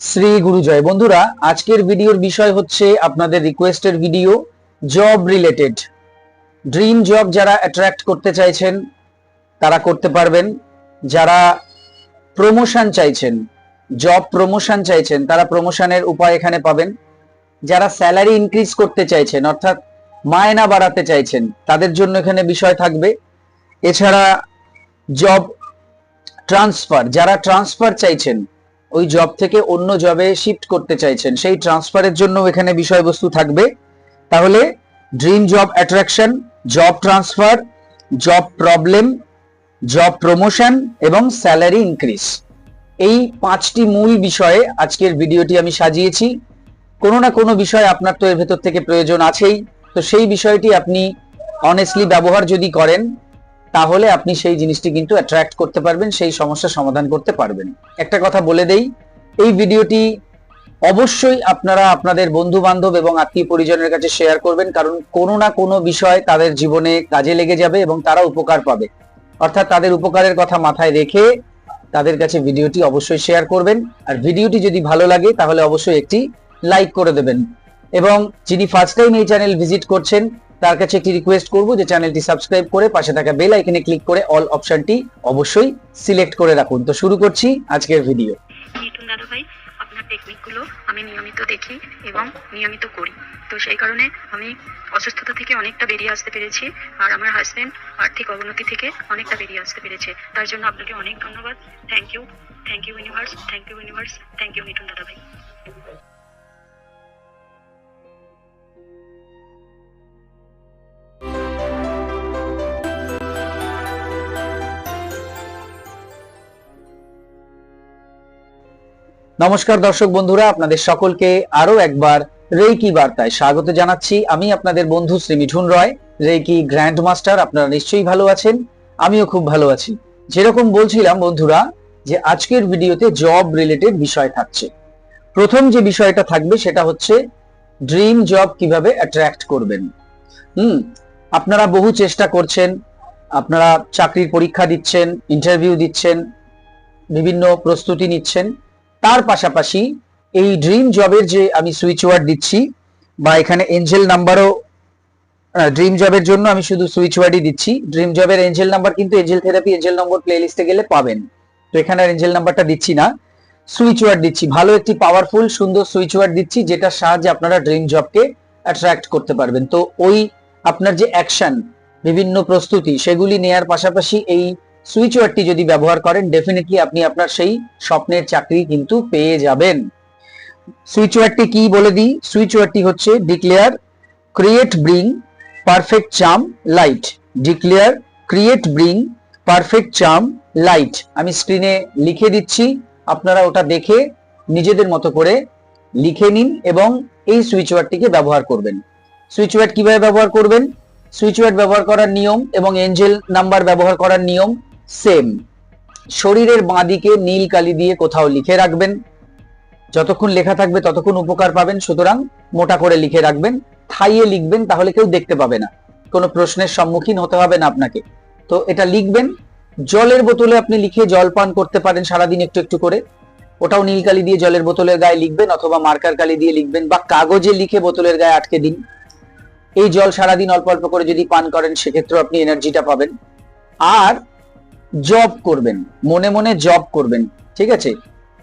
শ্রী গুরুজয় বন্ধুরা, আজকের ভিডিওর বিষয় হচ্ছে আপনাদের রিকোয়েস্টের video job related dream job যারা অ্যাট্রাক্ট করতে চাইছেন, তারা করতে পারবেন। যারা প্রমোশন চাইছেন জব প্রমোশন চাইছেন, তারা প্রমোশনের উপায় এখানে পাবেন। যারা স্যালারি ইনক্রিজ করতে চাইছেন, অর্থাৎ মায়না বাড়াতে চাইছেন, তাদের জন্য এখানে বিষয় থাকবে। এছাড়া জব ট্রান্সফার যারা ট্রান্সফার চাইছেন ওই জব থেকে অন্য জবে শিফট করতে চাইছেন। সেই ট্রান্সফারের জন্য এখানে বিষয়বস্তু থাকবে। তাহলে dream job attraction job transfer job problem job promotion এবং স্যালারি ইনক্রিজ এই পাঁচটি মূল বিষয়ে আজকের ভিডিওটি আমি সাজিয়েছি। কোনো না কোনো বিষয় আপনার তো এর ভেতর থেকে প্রয়োজন আছেই। তো সেই বিষয়টি আপনি অনেস্টলি ব্যবহার যদি করেন তাহলে আপনি সেই জিনিসটি কিন্তু অ্যাট্রাক্ট করতে পারবেন, সেই সমস্যা সমাধান করতে পারবেন। একটা কথা বলে দেই, এই ভিডিওটি অবশ্যই আপনারা আপনাদের বন্ধু বান্ধব এবং আত্মীয় পরিজনের কাছে শেয়ার করবেন, কারণ কোনো না কোনো বিষয় তাদের জীবনে কাজে লেগে যাবে এবং তারা উপকার পাবে। অর্থাৎ তাদের উপকারের কথা মাথায় রেখে তাদের কাছে ভিডিওটি অবশ্যই শেয়ার করবেন। আর ভিডিওটি যদি ভালো লাগে, তাহলে অবশ্যই একটি লাইক করে দেবেন। এবং যিনি ফার্স্ট টাইম এই চ্যানেল ভিজিট করছেন তার কাছে একটি রিকোয়েস্ট করব যে চ্যানেলটি সাবস্ক্রাইব করে পাশে থাকা বেল আইকনে ক্লিক করে অল অপশনটি অবশ্যই সিলেক্ট করে রাখুন। তো শুরু করছি আজকের ভিডিও মিঠুন দাদা ভাই আপনার টেকনিকগুলো আমি নিয়মিত দেখি এবং নিয়মিত করি। তো সেই কারণে আমি অসুস্থতা থেকে অনেকটা বেরিয়ে আসতে পেরেছি আর আমার হাজবেন্ড আর্থিক অবনতি থেকে অনেকটা বেরিয়ে আসতে পেরেছে। তার জন্য আপনাকে অনেক ধন্যবাদ। Thank you thank you universe thank you universe thank you Mithun দাদা ভাই নমস্কার দর্শক বন্ধুরা, আপনাদের সকলকে আরও একবার রেইকি বার্তায় স্বাগত জানাচ্ছি আমি আপনাদের বন্ধু Shri Mithun Roy, reiki grand master আপনারা নিশ্চয়ই ভালো আছেন, আমিও খুব ভালো আছি। যেরকম বলছিলাম বন্ধুরা, যে আজকের ভিডিওতে জব রিলেটেড বিষয় থাকছে। প্রথম যে বিষয়টা থাকবে সেটা হচ্ছে ড্রিম জব কীভাবে অ্যাট্রাক্ট করবেন। হুম, আপনারা বহু চেষ্টা করছেন, আপনারা চাকরির পরীক্ষা দিচ্ছেন, ইন্টারভিউ দিচ্ছেন, বিভিন্ন প্রস্তুতি নিচ্ছেন তার পাশাপাশি এই ড্রিম জবের যে আমি সুইচ ওয়ার্ড দিচ্ছি, বা এখানে এঞ্জেল নাম্বারও ড্রিম জবের জন্য আমি শুধু সুইচ ওয়ার্ডই দিচ্ছি। ড্রিম জবের এঞ্জেল নাম্বার কিন্তু angel therapy angel number play লিস্টে গেলে পাবেন। তো এখানে এঞ্জেল নাম্বারটা দিচ্ছি না। সুইচ ওয়ার্ড দিচ্ছি। ভালো একটি পাওয়ারফুল সুন্দর সুইচ ওয়ার্ড দিচ্ছি, যেটার সাহায্যে আপনারা ড্রিম জবকে অ্যাট্রাক্ট করতে পারবেন। তো ওই আপনার যে অ্যাকশন বিভিন্ন প্রস্তুতি, সেগুলি নেয়ার পাশাপাশি এই সুইচ ওয়ার্ডটি যদি ব্যবহার করেন ডেফিনেটলি আপনি আপনার সেই স্বপ্নের চাকরি কিন্তু পেয়ে যাবেন। সুইচ ওয়ার্ডটি কি বলে দিই? সুইচ ওয়ার্ডটি হচ্ছে declare create bring perfect charm light declare create bring perfect charm light আমি স্ক্রিনে লিখে দিচ্ছি, আপনারা ওটা দেখে নিজেদের মতো করে লিখে নিন এবং এই সুইচ ওয়ার্ডটিকে ব্যবহার করবেন। সুইচ ওয়ার্ড কীভাবে ব্যবহার করবেন? সুইচ ওয়ার্ড ব্যবহার করার নিয়ম এবং এঞ্জেল নাম্বার ব্যবহার করার নিয়ম সেম শরীরের বাঁ দিকে নীল কালি দিয়ে কোথাও লিখে রাখবেন। যতক্ষণ লেখা থাকবে ততক্ষণ উপকার পাবেন। সুতরাং মোটা করে লিখে রাখবেন। থাইয়ে লিখবেন, তাহলে কেউ দেখতে পাবে না। কোনো প্রশ্নের সম্মুখীন হতে হবে না আপনাকে। তো এটা লিখবেন। জলের বোতলে আপনি লিখে জল পান করতে পারেন সারাদিন একটু একটু করে। ওটাও নীল কালি দিয়ে জলের বোতলের গায়ে লিখবেন অথবা মার্কার কালি দিয়ে লিখবেন বা কাগজে লিখে বোতলের গায়ে আটকে দিন। এই জল সারাদিন অল্প অল্প করে যদি পান করেন, সেক্ষেত্রেও আপনি এনার্জিটা পাবেন। আর জব করবেন, মনে মনে জব করবেন, ঠিক আছে?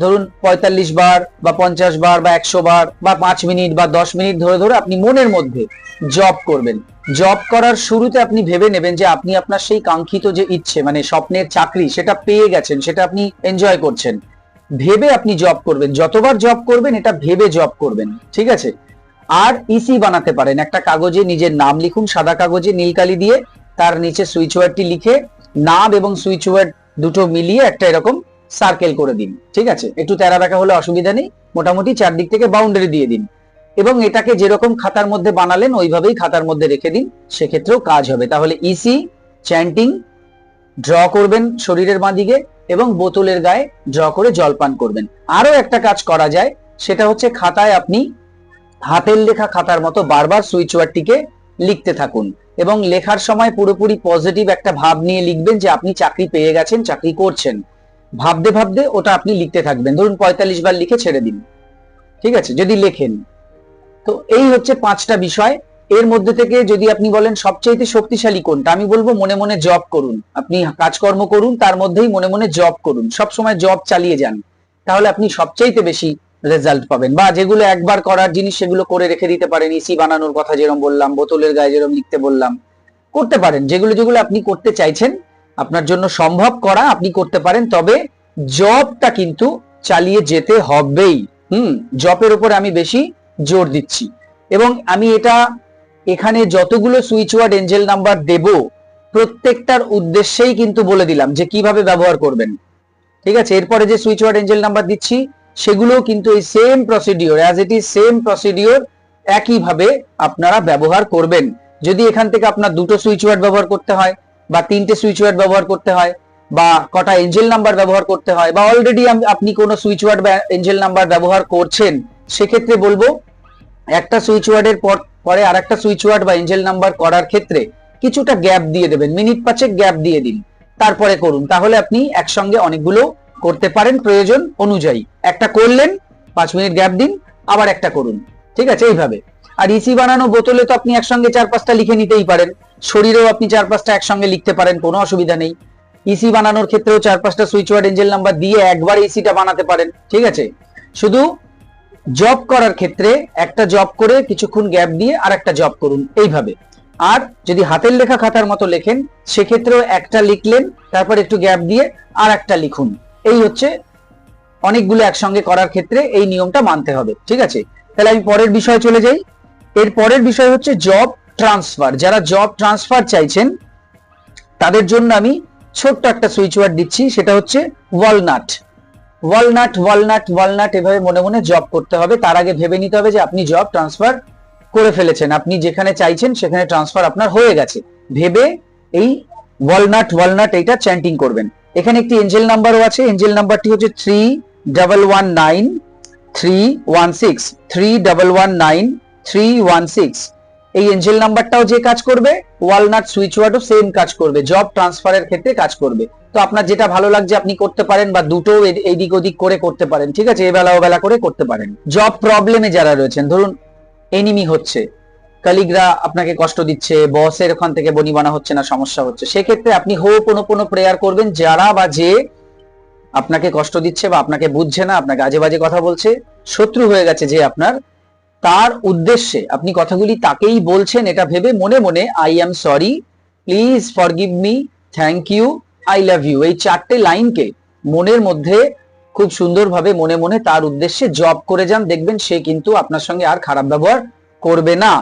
ধরুন পঁয়তাল্লিশ বার বা পঞ্চাশ বার বা একশো বার বা পাঁচ মিনিট বা দশ মিনিট ধরে ধরে আপনি মনের মধ্যে জব করবেন। জব করার শুরুতে আপনি ভেবে নেবেন যে আপনি আপনার সেই কাঙ্ক্ষিত যে ইচ্ছে মানে স্বপ্নের চাকরি, সেটা পেয়ে গেছেন, সেটা আপনি এনজয় করছেন। ভেবে আপনি জব করবেন, যতবার জব করবেন, এটা ভেবে জব করবেন, ঠিক আছে? আর ইসি বানাতে পারেন, একটা কাগজে নিজের নাম লিখুন, সাদা কাগজে নীলকালি দিয়ে, তার নিচে সুইচ ওয়ার্ডটি লিখে নাম এবং সুইচ ওয়ার্ড দুটো মিলিয়ে একটা এরকম সার্কেল করে দিন, ঠিক আছে? একটু তেরা বেঁকা হলে অসুবিধা নেই, মোটামুটি চারদিক থেকে বাউন্ডারি দিয়ে দিন। এবং এটাকে যেরকম খাতার মধ্যে বানালেন, ওইভাবেই খাতার মধ্যে রেখে দিন, সেক্ষেত্রেও কাজ হবে। তাহলে ইসি চ্যান্টিং ড্র করবেন শরীরের বাঁ দিকে এবং বোতলের গায়ে ড্র করে জল পান করবেন। আরও একটা কাজ করা যায়, সেটা হচ্ছে খাতায় আপনি হাতের লেখা খাতার মতো বারবার সুইচ ওয়ার্ডটিকে লিখতে থাকুন। এবং লেখার সময় পুরোপুরি পজিটিভ একটা ভাব নিয়ে লিখবেন যে আপনি চাকরি পেয়ে গেছেন, চাকরি করছেন। ভাবতে ভাবতে ওটা আপনি লিখতে থাকবেন। ধরুন পঁয়তাল্লিশ বার লিখে ছেড়ে দিন। ঠিক আছে? যদি লেখেন। তো এই হচ্ছে পাঁচটা বিষয়। এর মধ্যে থেকে যদি আপনি বলেন সবচাইতে শক্তিশালী কোনটা, আমি বলব মনে মনে জব করুন। আপনি কাজকর্ম করুন, তার মধ্যেই মনে মনে জব করুন। সব সময় জব চালিয়ে যান। তাহলে আপনি সবচাইতে বেশি রেজাল্ট পাবেন বা যেগুলো একবার করার জিনিস সেগুলো করে রেখে দিতে পারেন ইসি বানানোর কথা যেরকম বললাম, বোতলের গায়ে যেরকম লিখতে বললাম, করতে পারেন। যেগুলো যেগুলো আপনি করতে চাইছেন, আপনার জন্য সম্ভব করা আপনি করতে পারেন, তবে জবটা কিন্তু চালিয়ে যেতে হবেই। হুম জবের উপর আমি বেশি জোর দিচ্ছি। এবং আমি এটা এখানে যতগুলো সুইচ ওয়ার্ড এঞ্জেল নাম্বার দেব, প্রত্যেকটার উদ্দেশ্যেই কিন্তু বলে দিলাম যে কীভাবে ব্যবহার করবেন। ঠিক আছে? এরপরে যে সুইচ ওয়ার্ড এঞ্জেল নাম্বার দিচ্ছি সেগুলোও কিন্তু এই same procedure as it is same procedure একইভাবে আপনারা ব্যবহার করবেন। যদি এখান থেকে আপনার দুটো সুইচ ওয়ার্ড ব্যবহার করতে হয়, বা তিনটে সুইচ ওয়ার্ড ব্যবহার করতে হয়, বা কটা এঞ্জেল নাম্বার ব্যবহার করতে হয়, বা অলরেডি আপনি কোনো সুইচ ওয়ার্ড বা এঞ্জেল নাম্বার ব্যবহার করছেন, সেক্ষেত্রে বলব, একটা সুইচ ওয়ার্ডের পর পরে আরেকটা সুইচ ওয়ার্ড বা এঞ্জেল নাম্বার করার ক্ষেত্রে কিছুটা গ্যাপ দিয়ে দেবেন মিনিট পাঁচেক গ্যাপ দিয়ে দিন। তারপরে করুন, তাহলে আপনি একসঙ্গে অনেকগুলো করতে পারেন প্রয়োজন অনুযায়ী। একটা করলেন, পাঁচ মিনিট গ্যাপ দিন, আবার একটা করুন। ঠিক আছে? এইভাবে। আর ইসি বানানো বোতলে তো আপনি একসঙ্গে চার পাঁচটা লিখে নিতেই পারেন। শরীরেও আপনি চার পাঁচটা একসঙ্গে লিখতে পারেন, কোনো অসুবিধা নেই। ইসি বানানোর ক্ষেত্রেও চার পাঁচটা সুইচ ওয়ার্ড এঞ্জেল নাম্বার দিয়ে একবার ইসিটা বানাতে পারেন। ঠিক আছে? শুধু জব করার ক্ষেত্রে একটা জব করে কিছুক্ষণ গ্যাপ দিয়ে আর একটা জব করুন। এইভাবে। আর যদি হাতের লেখা খাতার মতো লেখেন, সেক্ষেত্রেও একটা লিখলেন, তারপর একটু গ্যাপ দিয়ে আর একটা লিখুন। এই হচ্ছে অনেকগুলো একসঙ্গে করার ক্ষেত্রে এই নিয়মটা মানতে হবে, ঠিক আছে? তাহলে আমি পরের বিষয়ে চলে যাই। এর পরের বিষয় হচ্ছে জব ট্রান্সফার যারা জব ট্রান্সফার চাইছেন, তাদের জন্য আমি ছোট্ট একটা সুইচ ওয়ার্ড দিচ্ছি, সেটা হচ্ছে ওয়ালনাট ওয়ালনাট ওয়ালনাট ওয়ালনাট এভাবে মনে মনে জব করতে হবে। তার আগে ভেবে নিতে হবে যে আপনি জব ট্রান্সফার করে ফেলেছেন। আপনি যেখানে চাইছেন, সেখানে ট্রান্সফার আপনার হয়ে গেছে। ভেবে এই ওয়ালনাট ওয়ালনাট এইটা চ্যান্টিং করবেন। এখানে একটি এঞ্জেল নাম্বারও আছে। এঞ্জেল নাম্বারটি হচ্ছে three double one nine three one six three double one nine three one six এই এঞ্জেল নাম্বারটাও যে কাজ করবে ওয়ালনাট সুইচ ওয়ার্ডও সেম কাজ করবে জব ট্রান্সফারের ক্ষেত্রে কাজ করবে। তো আপনার যেটা ভালো লাগছে আপনি করতে পারেন বা দুটো এ- এদিক ওদিক করে করতে পারেন। ঠিক আছে এবেলা ওবেলা করে করতে পারেন। জব প্রবলেমে যারা রয়েছেন, ধরুন এনিমি হচ্ছে। কালিগরা আপনাকে কষ্ট দিচ্ছে, বসের ওখান থেকে বনি বানা হচ্ছে না, সমস্যা হচ্ছে। সেক্ষেত্রে আপনি হো কোনো কোনো প্রেয়ার করবেন, যারা বা যে আপনাকে কষ্ট দিচ্ছে বা আপনাকে বুঝছে না, আপনাকে আজে বাজে কথা বলছে, শত্রু হয়ে গেছে যে আপনার, তার উদ্দেশ্যে আপনি কথাগুলি তাকেই বলছেন, এটা ভেবে মনে মনে I am sorry please forgive me thank you I love you এই চারটে লাইনকে মনের মধ্যে খুব সুন্দরভাবে মনে মনে তার উদ্দেশ্যে জব করে যান, দেখবেন সে কিন্তু আপনার সঙ্গে আর খারাপ ব্যবহার করবে না।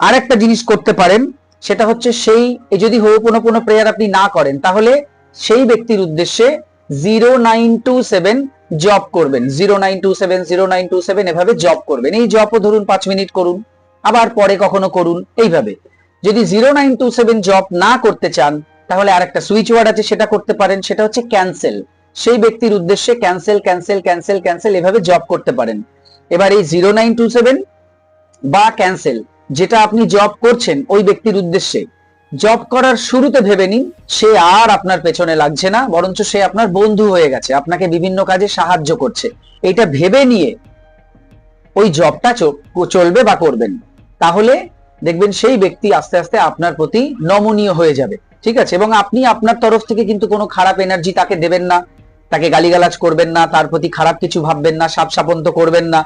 আর একটা জিনিস করতে পারেন, সেটা হচ্ছে সেই যদি হোপনোপনো প্রেয়ার আপনি না করেন, তাহলে সেই ব্যক্তির উদ্দেশ্যে জিরো নাইন টু সেভেন জব করবেন। Zero nine two seven zero nine two seven এভাবে জব করবেন। এই জবও ধরুন পাঁচ মিনিট করুন, আবার পরে কখনো করুন, এইভাবে। যদি জিরো নাইন টু সেভেন জব না করতে চান, তাহলে আর একটা সুইচ ওয়ার্ড আছে, সেটা করতে পারেন, সেটা হচ্ছে ক্যান্সেল সেই ব্যক্তির উদ্দেশ্যে ক্যান্সেল ক্যান্সেল ক্যান্সেল ক্যান্সেল এভাবে জব করতে পারেন। এবার এই জিরো নাইন টু সেভেন বা ক্যান্সেল যেটা আপনি জব করছেন ওই ব্যক্তির উদ্দেশ্যে। জব করার শুরুতে ভেবে নিন, সে আর আপনার পেছনে লাগছে না, বরঞ্চ সে আপনার বন্ধু হয়ে গেছে, আপনাকে বিভিন্ন কাজে সাহায্য করছে। এটা ভেবে নিয়ে ওই জবটা চলবে বা করবেন। তাহলে দেখবেন সেই ব্যক্তি আস্তে আস্তে আপনার প্রতি নমনীয় হয়ে যাবে, ঠিক আছে? এবং আপনি আপনার তরফ থেকে কিন্তু কোনো খারাপ এনার্জি তাকে দেবেন না, তাকে গালিগালাজ করবেন না, তার প্রতি খারাপ কিছু ভাববেন না সাপ সাপন্ত করবেন না।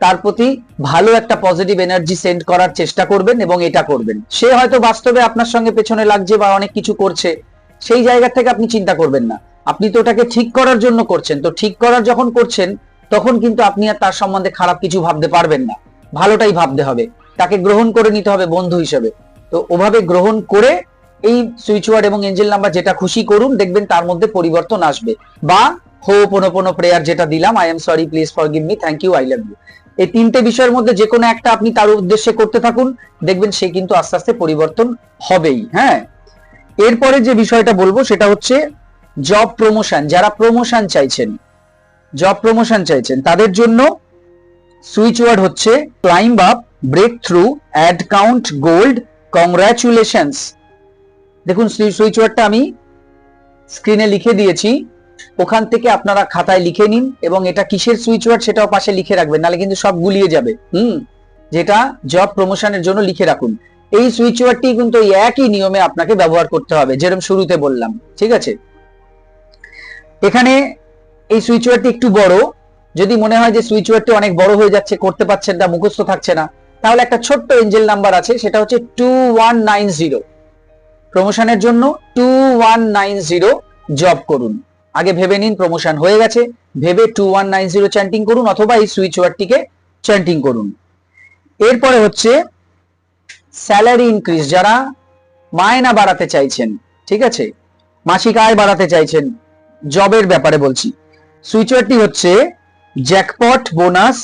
তার প্রতি ভালো একটা পজিটিভ এনার্জি সেন্ড করার চেষ্টা করবেন এবং এটা করবেন। সে হয়তো বাস্তবে আপনার সঙ্গে পেছনে লাগছে বা অনেক কিছু করছে, সেই জায়গা থেকে আপনি চিন্তা করবেন না। আপনি তো ওটাকে ঠিক করার জন্য করছেন। তো ঠিক করার যখন করছেন, তখন কিন্তু আপনি আর তার সম্বন্ধে খারাপ কিছু ভাবতে পারবেন না। ভালোটাই ভাবতে হবে। তাকে গ্রহণ করে নিতে হবে বন্ধু হিসেবে। তো ওভাবে গ্রহণ করে এই সুইচ ওয়ার্ড এবং এঞ্জেল নাম্বার যেটা খুশি করুন, দেখবেন তার মধ্যে পরিবর্তন আসবে। বা, হো, পোনো পোনো, প্রেয়ার যেটা দিলাম I am sorry please forgive me thank you I love you এই তিনটে বিষয়ের মধ্যে যে কোনো একটা আপনি তার উদ্দেশ্যে করতে থাকুন, দেখবেন সে কিন্তু আস্তে আস্তে পরিবর্তন হবেই হ্যাঁ? এরপরে যে বিষয়টা বলব সেটা হচ্ছে জব প্রমোশন যারা প্রমোশন চাইছেন জব প্রমোশন চাইছেন, তাদের জন্য সুইচ ওয়ার্ড হচ্ছে climb up break through add count gold congratulations দেখুন সুইচ ওয়ার্ডটা আমি স্ক্রিনে লিখে দিয়েছি। ওখান থেকে আপনারা খাতায় লিখে নিন এবং এটা কিসের সুইচ ওয়ার্ড সেটাও পাশে লিখে রাখবেন নাহলে কিন্তু সব গুলিয়ে যাবে। হুম? যেটা জব প্রমোশনের জন্য লিখে রাখুন। এই সুইচ ওয়ার্ডটি কিন্তু এই একই নিয়মে আপনাকে ব্যবহার করতে হবে যেরকম শুরুতে বললাম, ঠিক আছে? এখানে এই সুইচ ওয়ার্ডটি একটু বড়। যদি মনে হয় যে সুইচ ওয়ার্ডটি অনেক বড় হয়ে যাচ্ছে, করতে পারছেন না, মুখস্থ থাকছে না, তাহলে একটা ছোট্ট এঞ্জেল নাম্বার আছে, সেটা হচ্ছে টু ওয়ান নাইন জিরো প্রমোশনের জন্য টু ওয়ান নাইন জিরো জব করুন। আগে ভেবে নিন প্রমোশন হয়ে গেছে। ভেবে two one nine zero chanting করুন অথবা এই সুইচ ওয়ার্ডটিকে চ্যান্টিং করুন। এরপরে হচ্ছে স্যালারি ইনক্রিজ যারা মায়না বাড়াতে চাইছেন, ঠিক আছে? মাসিক আয় বাড়াতে চাইছেন, জবের ব্যাপারে বলছি। সুইচ ওয়ার্ডটি হচ্ছে jackpot bonus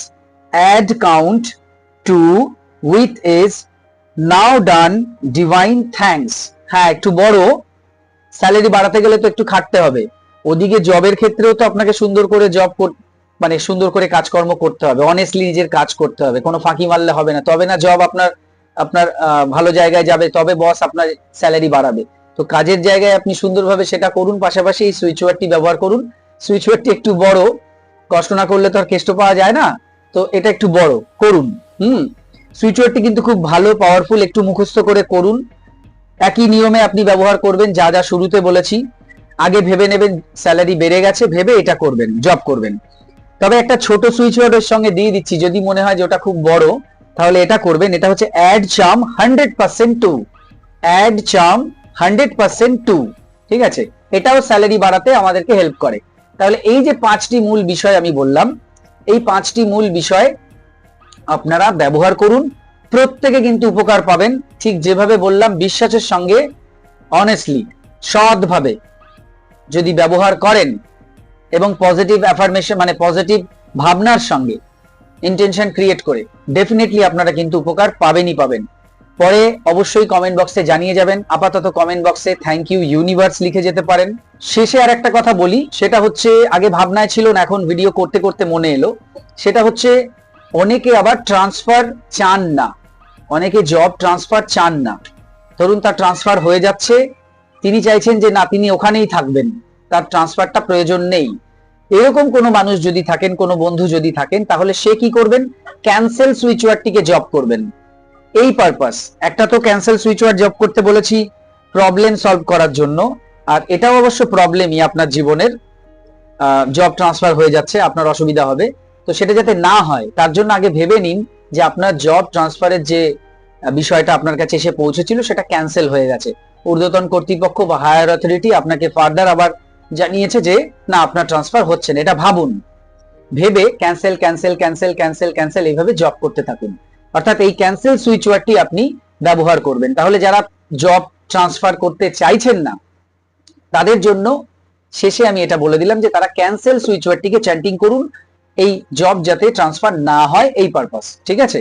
add count to with ease now done divine thanks হ্যাঁ একটু বড়। স্যালারি বাড়াতে গেলে তো একটু খাটতে হবে। ওদিকে জবের ক্ষেত্রেও তো আপনাকে সুন্দর করে জব মানে সুন্দর করে কাজকর্ম করতে হবে। অনেস্টলি নিজের কাজ করতে হবে। কোনো ফাঁকি মারলে হবে না। তবে না জব আপনার আপনার ভালো জায়গায় যাবে, তবে বস আপনার স্যালারি বাড়াবে। তো কাজের জায়গায় আপনি সুন্দরভাবে সেটা করুন, পাশাপাশি এই সুইচ ওয়ার্ডটি ব্যবহার করুন। সুইচ ওয়ার্ডটি একটু বড়, কষ্ট না করলে তো আর কেষ্ট পাওয়া যায় না। তো এটা একটু বড়, করুন। হুম? সুইচ ওয়ার্ডটি কিন্তু খুব ভালো পাওয়ারফুল একটু মুখস্থ করে করুন। একই নিয়মে আপনি ব্যবহার করবেন, যা যা শুরুতে বলেছি। আগে ভেবে নেবেন স্যালারি বেড়ে গেছে, ভেবে এটা করবেন জব করবেন। তবে একটা ছোট সুইচ ওয়ার্ডের সঙ্গে দিয়ে দিচ্ছি, যদি মনে হয় যে ওটা খুব বড়, তাহলে এটা করবেন, এটা হচ্ছে add charm hundred percent too add charm hundred percent too ঠিক আছে? এটাও স্যালারি বাড়াতে আমাদেরকে হেল্প করে। তাহলে এই যে পাঁচটি মূল বিষয় আমি বললাম, এই পাঁচটি মূল বিষয় আপনারা ব্যবহার করুন, প্রত্যেকে কিন্তু উপকার পাবেন, ঠিক যেভাবে বললাম, বিশ্বাসের সঙ্গে অনেস্টলি সৎভাবে। যদি ব্যবহার করেন এবং পজিটিভ অ্যাফার্মেশন মানে পজিটিভ ভাবনার সঙ্গে ইন্টেনশন ক্রিয়েট করে ডেফিনেটলি আপনারা কিন্তু উপকার পাবেনই পাবেন। পরে অবশ্যই কমেন্ট বক্সে জানিয়ে যাবেন। আপাতত কমেন্ট বক্সে থ্যাংক ইউ ইউনিভার্স লিখে যেতে পারেন। শেষে আর একটা কথা বলি, সেটা হচ্ছে আগে ভাবনায় ছিল না, এখন ভিডিও করতে করতে মনে এলো। সেটা হচ্ছে অনেকে আবার ট্রান্সফার চান না। অনেকে জব ট্রান্সফার চান না। ধরুন তার ট্রান্সফার হয়ে যাচ্ছে তিনি চাইছেন যে, না, তিনি ওখানেই থাকবেন। তার ট্রান্সফারটা প্রয়োজন নেই। এরকম কোনো মানুষ যদি থাকেন, কোনো বন্ধু যদি থাকেন, তাহলে সে কি করবেন? ক্যান্সেল সুইচ ওয়ার্ডটিকে জব করবেন। এই পারপাস একটা তো ক্যান্সেল সুইচ ওয়ার্ড জব করতে বলেছি প্রবলেম সলভ করার জন্য। আর এটাও অবশ্য প্রবলেমই আপনার জীবনের। জব ট্রান্সফার হয়ে যাচ্ছে, আপনার অসুবিধা হবে। তো সেটা যাতে না হয়, তার জন্য আগে ভেবে নিন যে, আপনার জব ট্রান্সফারের যে বিষয়টা আপনার কাছে এসে পৌঁছেছিল, সেটা ক্যান্সেল হয়ে গেছে। ঊর্ধ্বতন কর্তৃপক্ষ বা হায়ার অথরিটি আপনাকে ফার্দার আবার জানিয়েছে যে, না, আপনার ট্রান্সফার হচ্ছে না। এটা ভাবুন। ভেবে cancel cancel cancel cancel cancel এইভাবে জব করতে থাকুন। অর্থাৎ এই ক্যান্সেল সুইচ ওয়ার্ডটি আপনি ব্যবহার করবেন। তাহলে যারা জব ট্রান্সফার করতে চাইছেন না, তাদের জন্য শেষে আমি এটা বলে দিলাম যে, তারা ক্যান্সেল সুইচ ওয়ার্ডটিকে চ্যান্টিং করুন। এই জব যাতে ট্রান্সফার না হয় এই পারপাস ঠিক আছে?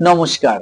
নমস্কার।